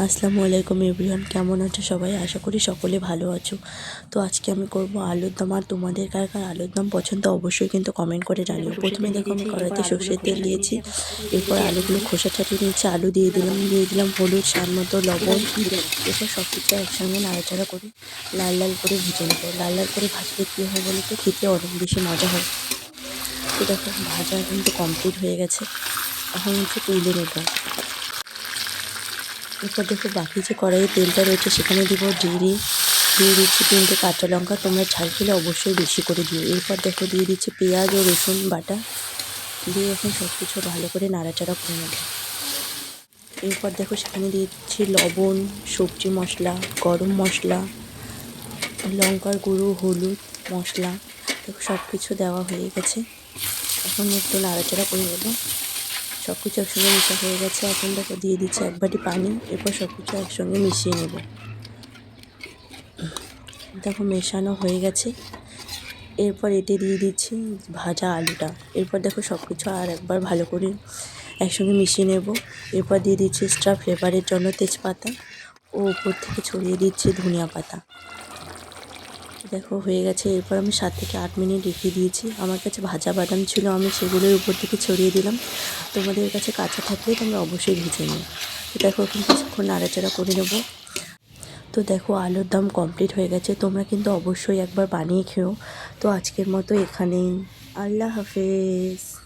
আসসালামু আলাইকুম এভরিওয়ান, কেমন আছো সবাই? আশা করি সকলে ভালো আছো। তো আজকে আমি করব আলুর দম। আর তোমাদের কার কার আলুর দম পছন্দ, অবশ্যই কিন্তু কমেন্ট করে জানিও। প্রথমে দেখো আমি কড়াইতে সর্ষের তেল দিয়েছি। এরপর আলুগুলো খোসা ছাটিয়ে নিয়েছি, আলু দিয়ে দিলাম দিয়ে দিলাম হলুদ, স্বাদ মতো লবণ, এরপর সব কিছু একসঙ্গে নাড়াচাড়া করে লাল লাল করে ভেজে নেব। লাল লাল করে ভাজলে কী হয় বলো তো? খেতে অনেক বেশি মজা হয়। তো দেখো, ভাজা কিন্তু কমপ্লিট হয়ে গেছে। এখন হচ্ছে তুলে নেব। এরপর দেখো, বাকি যে কড়াইয়ে তেলটা রয়েছে সেখানে দিব জিরে। দিয়ে দিচ্ছি তিনটে কাঁচা লঙ্কা। তোমরা ঝাল খেলে অবশ্যই বেশি করে দিও। এরপর দেখো, দিয়ে দিচ্ছি পেঁয়াজ ও রসুন বাটা। দিয়ে এখন সব কিছু ভালো করে নাড়াচাড়া করে নেব। এরপর দেখো, সেখানে দিয়ে দিচ্ছি লবণ, সবজি মশলা, গরম মশলা, লঙ্কার গুঁড়ো, হলুদ মশলা। দেখো সব কিছু দেওয়া হয়ে গেছে। এখন একটু নাড়াচাড়া করে নেব। সব কিছু একসঙ্গে মেশা হয়ে গেছে। এখন দেখো, দিয়ে দিচ্ছি এক বাটি পানি, এরপর সব কিছু একসঙ্গে মিশিয়ে নেব। দেখো, মেশানো হয়ে গেছে। এরপর এতে দিয়ে দিচ্ছি ভাজা আলুটা। এরপর দেখো সব কিছু আর একবার ভালো করে একসঙ্গে মিশিয়ে নেব। এরপর দিয়ে দিচ্ছি এক্সট্রা ফ্লেভারের জন্য তেজপাতা ও উপর থেকে ছড়িয়ে দিচ্ছি ধনিয়া পাতা। দেখো, হয়ে গেছে। এরপর আমি সাত থেকে আট মিনিট রেখে দিয়েছি। আমার কাছে ভাজা বাদাম ছিল, আমি সেগুলোর উপর থেকে ছড়িয়ে দিলাম। তোমাদের কাছে কাঁচা থাকলে তোমরা অবশ্যই ভেজে নিও। দেখো, এখন কিছুক্ষণ নাড়াচাড়া করে নেব। তো দেখো, আলুর দাম কমপ্লিট হয়ে গেছে। তোমরা কিন্তু অবশ্যই একবার বানিয়ে খেও। তো আজকের মতো এখানেই। আল্লাহ হাফেজ।